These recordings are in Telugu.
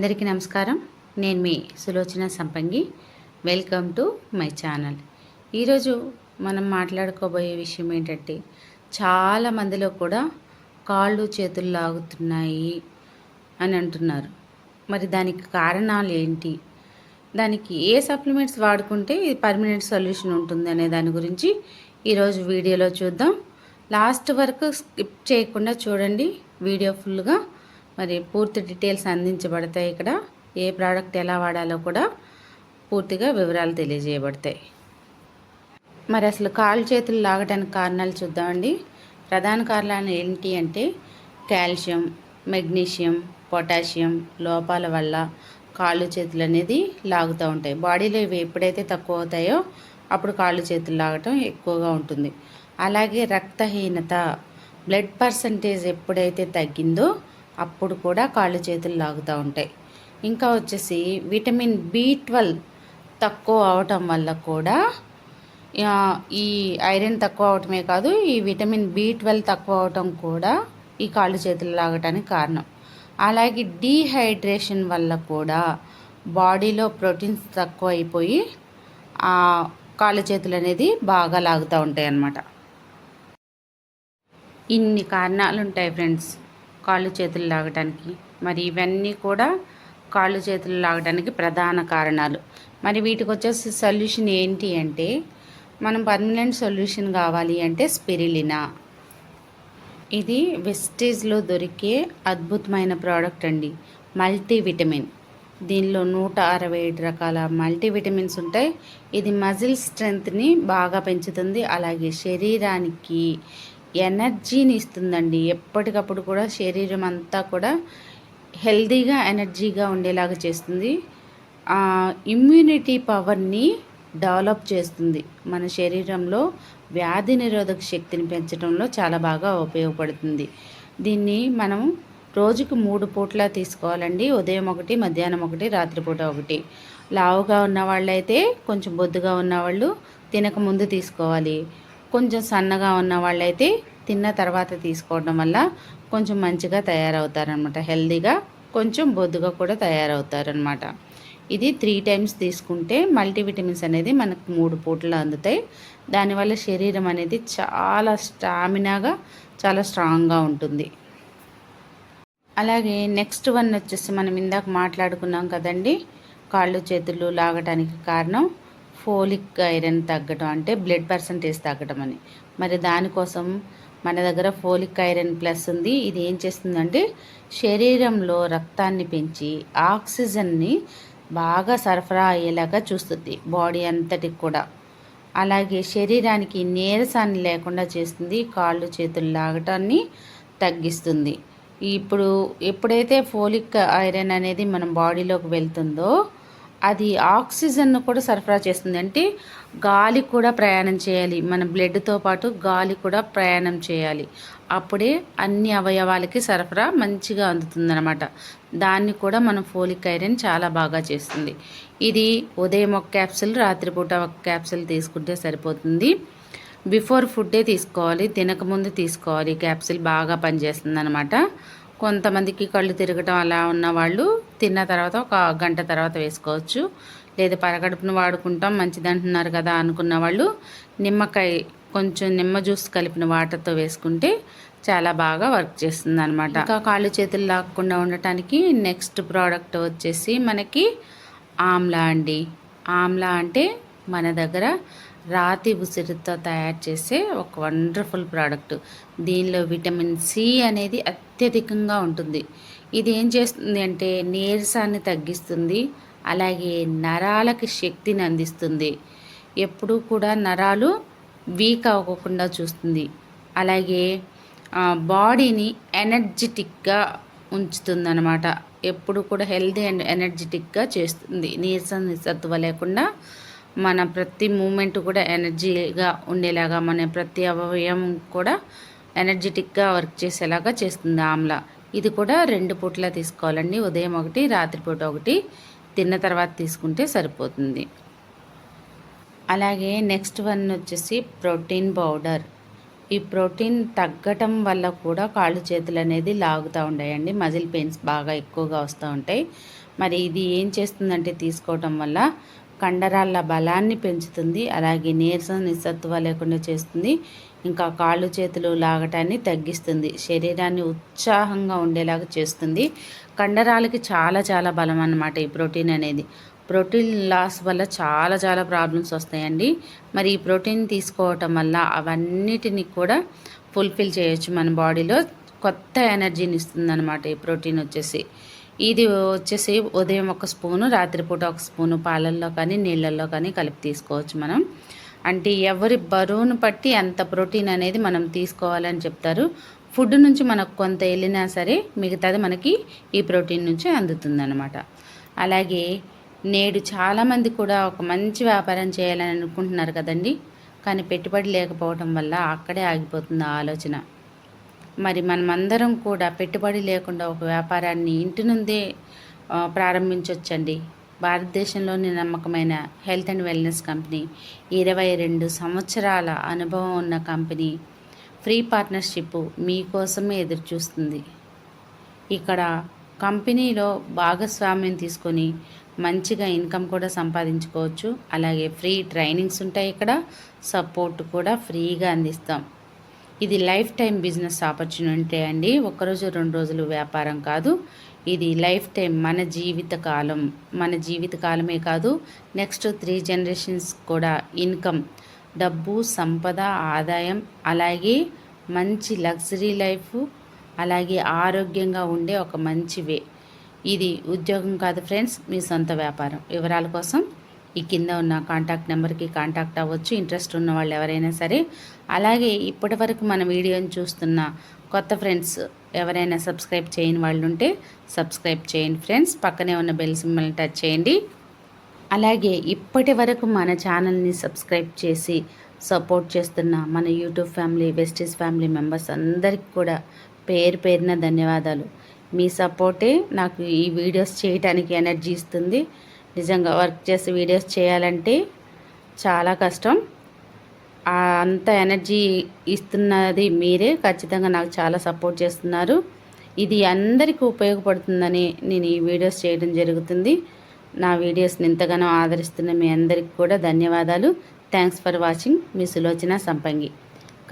అందరికీ నమస్కారం. నేను మీ Sulochana Sampangi. Welcome to my channel ఈరోజు మనం మాట్లాడుకోబోయే విషయం ఏంటంటే చాలా మందిలో కూడా కాళ్ళు చేతులు లాగుతున్నాయి అని అంటున్నారు. మరి దానికి కారణాలు ఏంటి? దానికి ఏ సప్లిమెంట్స్ వాడుకుంటే పర్మనెంట్ సొల్యూషన్ ఉంటుంది అనే దాని గురించి ఈరోజు వీడియోలో చూద్దాం. లాస్ట్ వరకు స్కిప్ చేయకుండా చూడండి. వీడియో ఫుల్గా మరి పూర్తి డీటెయిల్స్ అందించబడతాయి ఇక్కడ. ఏ ప్రోడక్ట్ ఎలా వాడాలో కూడా పూర్తిగా వివరాలు తెలియజేయబడతాయి. మరి అసలు కాళ్ళు చేతులు లాగడానికి కారణాలు చూద్దామండి. ప్రధాన కారణాలు ఏంటి అంటే కాల్షియం మెగ్నీషియం పొటాషియం లోపాల వల్ల కాళ్ళు చేతులు అనేది లాగుతూ ఉంటాయి. బాడీలో ఇవి ఎప్పుడైతే తక్కువ అవుతాయో అప్పుడు కాళ్ళు చేతులు లాగటం ఎక్కువగా ఉంటుంది. అలాగే రక్తహీనత బ్లడ్ పర్సంటేజ్ ఎప్పుడైతే తగ్గిందో అప్పుడు కూడా కాళ్ళు చేతులు లాగుతూ ఉంటాయి. ఇంకా వచ్చేసి విటమిన్ బి ట్వెల్వ్ తక్కువ అవటం వల్ల కూడా ఈ ఐరన్ తక్కువ అవటమే కాదు ఈ విటమిన్ బి ట్వెల్వ్ తక్కువ అవటం కూడా ఈ కాళ్ళు చేతులు లాగటానికి కారణం. అలాగే డీహైడ్రేషన్ వల్ల కూడా బాడీలో ప్రోటీన్స్ తక్కువ అయిపోయి ఆ కాళ్ళు చేతులు అనేది బాగా లాగుతూ ఉంటాయి అన్నమాట ఇన్ని కారణాలు ఉంటాయి ఫ్రెండ్స్. కాళ్ళు చేతులు లాగడానికి మరి ఇవన్నీ కూడా కాళ్ళు చేతులు లాగడానికి ప్రధాన కారణాలు. మరి వీటికి వచ్చేసి సొల్యూషన్ ఏంటి అంటే మనం పర్మనెంట్ సొల్యూషన్ కావాలి అంటే స్పిరిలినా. ఇది వెస్టేజ్లో దొరికే అద్భుతమైన ప్రోడక్ట్ అండి. మల్టీవిటమిన్. దీనిలో నూట అరవై ఏడు రకాల మల్టీవిటమిన్స్ ఉంటాయి. ఇది మజిల్ స్ట్రెంగ్త్ని బాగా పెంచుతుంది. అలాగే శరీరానికి ఎనర్జీని ఇస్తుందండి. ఎప్పటికప్పుడు కూడా శరీరం అంతా కూడా హెల్తీగా ఎనర్జీగా ఉండేలాగా చేస్తుంది. ఇమ్యూనిటీ పవర్ని డెవలప్ చేస్తుంది. మన శరీరంలో వ్యాధి నిరోధక శక్తిని పెంచడంలో చాలా బాగా ఉపయోగపడుతుంది. దీన్ని మనం రోజుకు మూడు పూట్ల తీసుకోవాలండి. ఉదయం ఒకటి మధ్యాహ్నం ఒకటి రాత్రిపూట ఒకటి. లావుగా ఉన్న వాళ్ళైతే కొంచెం బొద్దుగా ఉన్నవాళ్ళు తినక ముందు తీసుకోవాలి. కొంచెం సన్నగా ఉన్న వాళ్ళైతే తిన్న తర్వాత తీసుకోవడం వల్ల కొంచెం మంచిగా తయారవుతారనమాట హెల్తీగా కొంచెం బొద్దుగా కూడా తయారవుతారనమాట ఇది త్రీ టైమ్స్ తీసుకుంటే మల్టీవిటమిన్స్ అనేది మనకు మూడు పూటలు అందుతాయి. దానివల్ల శరీరం అనేది చాలా స్టామినాగా చాలా స్ట్రాంగ్గా ఉంటుంది. అలాగే నెక్స్ట్ వన్ వచ్చేసి మనం ఇందాక మాట్లాడుకున్నాం కదండి కాళ్ళు చేతులు లాగటానికి కారణం. ఫోలిక్ ఐరన్ తగ్గడం అంటే బ్లడ్ పర్సంటేజ్ తగ్గడం అని. మరి దానికోసం మన దగ్గర ఫోలిక్ ఐరన్ ప్లస్ ఉంది. ఇది ఏం చేస్తుందంటే శరీరంలో రక్తాన్ని పెంచి ఆక్సిజన్ని బాగా సరఫరా అయ్యేలాగా చూస్తుంది బాడీ అంతటికి కూడా. అలాగే శరీరానికి నీరసాన్ని లేకుండా చేస్తుంది. కాళ్ళు చేతులు లాగటాన్ని తగ్గిస్తుంది. ఇప్పుడు ఎప్పుడైతే ఫోలిక్ ఐరన్ అనేది మన బాడీలోకి వెళ్తుందో అది ఆక్సిజన్ను కూడా సరఫరా చేస్తుంది. అంటే గాలి కూడా ప్రయాణం చేయాలి. మన బ్లడ్తో పాటు గాలి కూడా ప్రయాణం చేయాలి. అప్పుడే అన్ని అవయవాలకి సరఫరా మంచిగా అందుతుందన్నమాట. దాన్ని కూడా మనం ఫోలిక్ ఐరన్ చాలా బాగా చేస్తుంది. ఇది ఉదయం ఒక క్యాప్సిల్ రాత్రిపూట ఒక క్యాప్సిల్ తీసుకుంటే సరిపోతుంది. బిఫోర్ ఫుడ్డే తీసుకోవాలి. తినకముందు తీసుకోవాలి. క్యాప్సిల్ బాగా పనిచేస్తుంది అనమాట కొంతమందికి కళ్ళు తిరగటం అలా ఉన్న వాళ్ళు తిన్న తర్వాత ఒక గంట తర్వాత వేసుకోవచ్చు. లేదా పరగడుపును వాడుకుంటాం మంచిది అంటున్నారు కదా అనుకున్న వాళ్ళు నిమ్మకాయ కొంచెం నిమ్మ జ్యూస్ కలిపిన వాటర్తో వేసుకుంటే చాలా బాగా వర్క్ చేస్తుంది అనమాట ఇంకా కాళ్ళు చేతులు లాక్కుండా ఉండటానికి నెక్స్ట్ ప్రోడక్ట్ వచ్చేసి మనకి ఆమ్లా అండి. ఆమ్లా అంటే మన దగ్గర రాతి ఉసిరితో తయారు చేసే ఒక వండర్ఫుల్ ప్రోడక్ట్. దీనిలో విటమిన్ సి అనేది అత్యధికంగా ఉంటుంది. ఇది ఏం చేస్తుంది అంటే నీరసాన్ని తగ్గిస్తుంది అలాగే నరాలకి శక్తిని అందిస్తుంది. ఎప్పుడూ కూడా నరాలు వీక్ అవ్వకుండా చూస్తుంది. అలాగే బాడీని ఎనర్జెటిక్గా ఉంచుతుందన్నమాట. ఎప్పుడు కూడా హెల్తీ అండ్ ఎనర్జెటిక్గా చేస్తుంది. నీరసం నిస్సత్తువ లేకుండా మన ప్రతి మూమెంట్ కూడా ఎనర్జీగా ఉండేలాగా మన ప్రతి అవయవం కూడా ఎనర్జెటిక్గా వర్క్ చేసేలాగా చేస్తుంది ఆమ్ల. ఇది కూడా రెండు పూట్ల తీసుకోవాలండి. ఉదయం ఒకటి రాత్రిపూట ఒకటి. తిన్న తర్వాత తీసుకుంటే సరిపోతుంది. అలాగే నెక్స్ట్ వన్ వచ్చేసి ప్రోటీన్ పౌడర్. ఈ ప్రోటీన్ తగ్గటం వల్ల కూడా కాళ్ళు చేతులు అనేది లాగుతూ ఉంటాయండి. మజిల్ పెయిన్స్ బాగా ఎక్కువగా వస్తూ ఉంటాయి. మరి ఇది ఏం చేస్తుందంటే తీసుకోవటం వల్ల కండరాల బలాన్ని పెంచుతుంది. అలాగే నీరసం నిస్సత్వ లేకుండా చేస్తుంది. ఇంకా కాళ్ళు చేతులు లాగటాన్ని తగ్గిస్తుంది. శరీరాన్ని ఉత్సాహంగా ఉండేలాగా చేస్తుంది. కండరాలకి చాలా చాలా బలం అన్నమాట ఈ ప్రోటీన్ అనేది. ప్రోటీన్ లాస్ వల్ల చాలా చాలా ప్రాబ్లమ్స్ వస్తాయండి. మరి ఈ ప్రోటీన్ తీసుకోవటం వల్ల అవన్నిటిని కూడా ఫుల్ఫిల్ చేయొచ్చు మన బాడీలో. కొత్త ఎనర్జీని ఇస్తుంది అనమాట ఈ ప్రోటీన్ వచ్చేసి. ఇది వచ్చేసి ఉదయం ఒక స్పూను రాత్రిపూట ఒక స్పూను పాలల్లో కానీ నీళ్ళల్లో కానీ కలిపి తీసుకోవచ్చు మనం. అంటే ఎవరి బరువును బట్టి ఎంత ప్రోటీన్ అనేది మనం తీసుకోవాలని చెప్తారు. ఫుడ్ నుంచి మనకు కొంత వెళ్ళినా సరే మిగతాది మనకి ఈ ప్రోటీన్ నుంచి అందుతుందన్నమాట. అలాగే నేడు చాలామంది కూడా ఒక మంచి వ్యాపారం చేయాలని అనుకుంటున్నారు కదండి. కానీ పెట్టుబడి లేకపోవటం వల్ల అక్కడే ఆగిపోతుంది ఆలోచన. మరి మనమందరం కూడా పెట్టుబడి లేకుండా ఒక వ్యాపారాన్ని ఇంటి నుండే ప్రారంభించవచ్చండి భారతదేశంలోని నమ్మకమైన హెల్త్ అండ్ వెల్నెస్ కంపెనీ ఇరవై రెండు సంవత్సరాల అనుభవం ఉన్న కంపెనీ ఫ్రీ పార్ట్నర్షిప్ మీకోసమే ఎదురు చూస్తుంది ఇక్కడ కంపెనీలో భాగస్వామ్యం తీసుకొని మంచిగా ఇన్కమ్ కూడా సంపాదించుకోవచ్చు. అలాగే ఫ్రీ ట్రైనింగ్స్ ఉంటాయి ఇక్కడ. సపోర్ట్ కూడా ఫ్రీగా అందిస్తాం. ఇది లైఫ్ టైం బిజినెస్ ఆపర్చునిటీ అండి. ఒక్కరోజు రెండు రోజులు వ్యాపారం కాదు. ఇది లైఫ్ టైం మన జీవిత కాలం. మన జీవిత కాలమే కాదు నెక్స్ట్ త్రీ జనరేషన్స్ కూడా ఇన్కమ్ డబ్బు సంపద ఆదాయం అలాగే మంచి లగ్జరీ లైఫ్ అలాగే ఆరోగ్యంగా ఉండే ఒక మంచి వే. ఇది ఉద్యోగం కాదు ఫ్రెండ్స్ మీ సొంత వ్యాపారం. వివరాల కోసం ఈ కింద ఉన్న కాంటాక్ట్ నెంబర్కి కాంటాక్ట్ అవ్వచ్చు. ఇంట్రెస్ట్ ఉన్న వాళ్ళు ఎవరైనా సరే. అలాగే ఇప్పటి వరకు మన వీడియోని చూస్తున్న కొత్త ఫ్రెండ్స్ ఎవరైనా సబ్స్క్రైబ్ చేయని వాళ్ళు ఉంటే సబ్స్క్రైబ్ చేయండి ఫ్రెండ్స్. పక్కనే ఉన్న బెల్ సింబల్ని టచ్ చేయండి. అలాగే ఇప్పటి వరకు మన ఛానల్ని సబ్స్క్రైబ్ చేసి సపోర్ట్ చేస్తున్న మన యూట్యూబ్ ఫ్యామిలీ వెస్టీస్ ఫ్యామిలీ మెంబర్స్ అందరికి కూడా పేరు పేరున ధన్యవాదాలు. మీ సపోర్టే నాకు ఈ వీడియోస్ చేయటానికి ఎనర్జీ ఇస్తుంది. నిజంగా వర్క్ చేసి వీడియోస్ చేయాలంటే చాలా కష్టం. అంత ఎనర్జీ ఇస్తున్నది మీరే. ఖచ్చితంగా నాకు చాలా సపోర్ట్ చేస్తున్నారు. ఇది అందరికీ ఉపయోగపడుతుందని నేను ఈ వీడియోస్ చేయడం జరుగుతుంది. నా వీడియోస్ని ఎంతగానో ఆదరిస్తున్న మీ అందరికి కూడా ధన్యవాదాలు. థ్యాంక్స్ ఫర్ వాచింగ్ మీ సులోచన సంపంగి.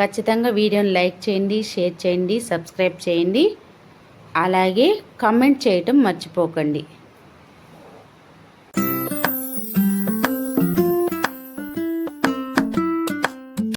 ఖచ్చితంగా వీడియోని లైక్ చేయండి షేర్ చేయండి సబ్స్క్రైబ్ చేయండి. అలాగే కమెంట్ చేయటం మర్చిపోకండి.